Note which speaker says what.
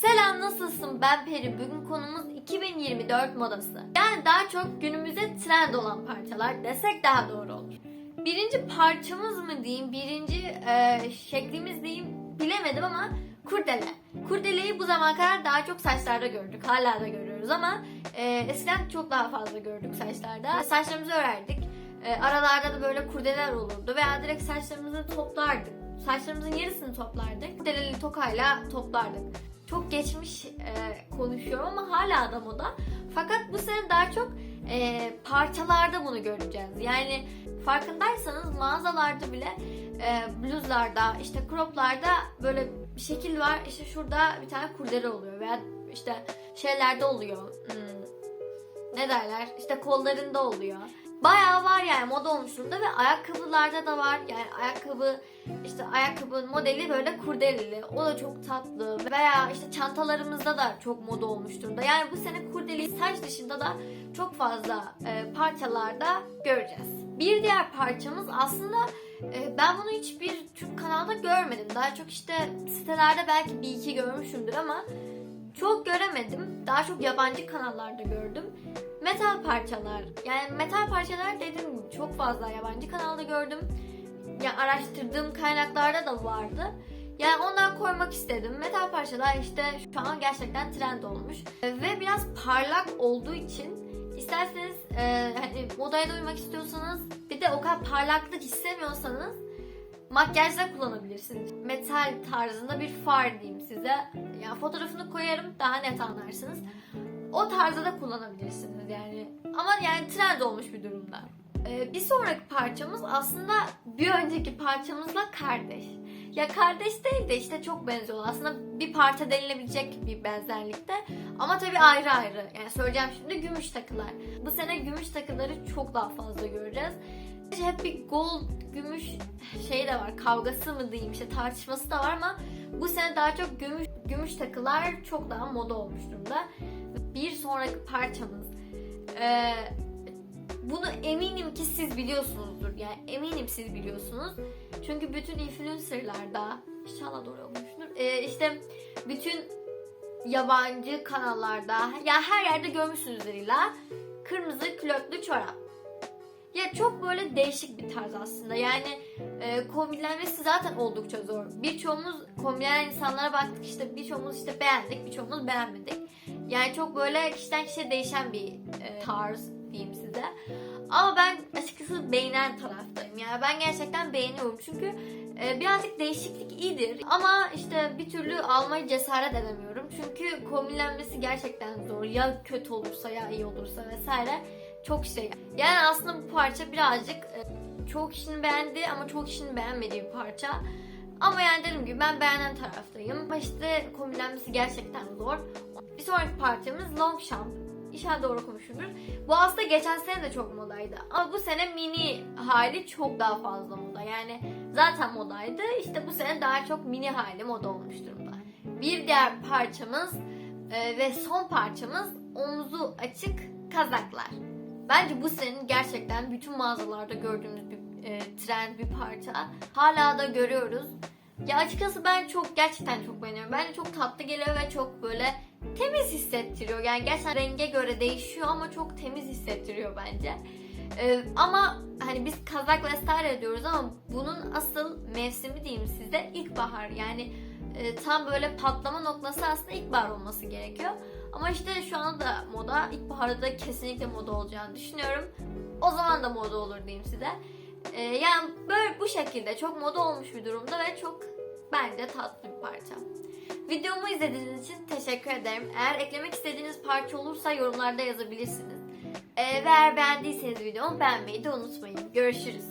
Speaker 1: Selam nasılsın ben Peri. Bugün konumuz 2024 modası. Yani daha çok günümüzde trend olan parçalar desek daha doğru olur. Birinci parçamız mı diyeyim, birinci e, şeklimiz diyeyim bilemedim ama kurdele. Kurdeleyi bu zamana kadar daha çok saçlarda gördük. Hala da görüyoruz ama e, eskiden çok daha fazla gördük saçlarda. Saçlarımızı örerdik. E, aralarda da böyle kurdeler olurdu veya direkt saçlarımızı toplardık. Saçlarımızın yarısını toplardık. Kurdeleli tokayla toplardık. Çok geçmiş e, konuşuyorum ama hala da moda. Fakat bu sene daha çok e, parçalarda bunu göreceğiz. Yani farkındaysanız mağazalarda bile e, bluzlarda, işte croplarda böyle bir şekil var. İşte şurada bir tane kurdele oluyor veya işte şeylerde oluyor. Hmm, ne derler? İşte kollarında oluyor. Bayağı var yani moda olmuş durumda ve ayakkabılarda da var. Yani ayakkabı işte ayakkabının modeli böyle kurdeleli. O da çok tatlı. Veya işte çantalarımızda da çok moda olmuş durumda. Yani bu sene kurdeli saç dışında da çok fazla e, parçalarda göreceğiz. Bir diğer parçamız aslında e, ben bunu hiçbir Türk kanalda görmedim. Daha çok işte sitelerde belki bir iki görmüşümdür ama çok göremedim. Daha çok yabancı kanallarda gördüm. Metal parçalar. Yani metal parçalar gibi çok fazla yabancı kanalda gördüm. Ya araştırdığım kaynaklarda da vardı. Yani ondan koymak istedim. Metal parçalar işte şu an gerçekten trend olmuş. Ve biraz parlak olduğu için isterseniz e, hani modaya da uymak istiyorsanız bir de o kadar parlaklık istemiyorsanız makyajda kullanabilirsiniz. Metal tarzında bir far diyeyim size. Yani fotoğrafını koyarım daha net anlarsınız. O tarzda da kullanabilirsiniz yani. Ama yani trend olmuş bir durumda. Ee, bir sonraki parçamız aslında bir önceki parçamızla kardeş. Ya kardeş değil de işte çok benziyorlar. Aslında bir parça denilebilecek bir benzerlikte. Ama tabii ayrı ayrı. Yani söyleyeceğim şimdi gümüş takılar. Bu sene gümüş takıları çok daha fazla göreceğiz. Hep bir gold, gümüş şey de var. Kavgası mı diyeyim işte tartışması da var ama bu sene daha çok gümüş, gümüş takılar çok daha moda olmuş durumda. Bir sonraki parçamız. Ee, bunu eminim ki siz biliyorsunuzdur. Yani eminim siz biliyorsunuz. Çünkü bütün influencerlarda inşallah doğru okumuştur. Ee, işte bütün yabancı kanallarda ya her yerde görmüşsünüzdür illa kırmızı külotlu çorap. Ya çok böyle değişik bir tarz aslında. Yani e, kombinlenmesi zaten oldukça zor. Birçoğumuz kombinlenen insanlara baktık işte birçoğumuz işte beğendik, birçoğumuz beğenmedik. Yani çok böyle kişiden kişiye değişen bir e, tarz diyeyim size. Ama ben açıkçası beğenen taraftayım. Yani ben gerçekten beğeniyorum çünkü e, birazcık değişiklik iyidir. Ama işte bir türlü almayı cesaret edemiyorum. Çünkü kombinlenmesi gerçekten zor. Ya kötü olursa ya iyi olursa vesaire çok şey. Yani aslında bu parça birazcık e, çoğu kişinin beğendiği ama çoğu kişinin beğenmediği bir parça. Ama yani dediğim gibi ben beğenen taraftayım. Ama işte kombinlenmesi gerçekten zor. Bir sonraki parçamız Long Champ. İnşallah doğru konuşulur. Bu aslında geçen sene de çok modaydı. Ama bu sene mini hali çok daha fazla moda. Yani zaten modaydı. İşte bu sene daha çok mini hali moda olmuş durumda. Bir diğer parçamız e, ve son parçamız omzu açık kazaklar. Bence bu senenin gerçekten bütün mağazalarda gördüğümüz bir e, trend bir parça. Hala da görüyoruz. Ya açıkçası ben çok gerçekten çok beğeniyorum. Bence çok tatlı geliyor ve çok böyle temiz hissettiriyor. Yani gerçekten renge göre değişiyor ama çok temiz hissettiriyor bence. Ee, ama hani biz kazak vesaire ediyoruz ama bunun asıl mevsimi diyeyim size ilkbahar. Yani e, tam böyle patlama noktası aslında ilkbahar olması gerekiyor. Ama işte şu anda da moda, ilkbaharda da kesinlikle moda olacağını düşünüyorum. O zaman da moda olur diyeyim size. Ee, yani böyle bu şekilde çok moda olmuş bir durumda ve çok bence tatlı bir parça. Videomu izlediğiniz için teşekkür ederim. Eğer eklemek istediğiniz parça olursa yorumlarda yazabilirsiniz. Ee, ve eğer beğendiyseniz videomu beğenmeyi de unutmayın. Görüşürüz.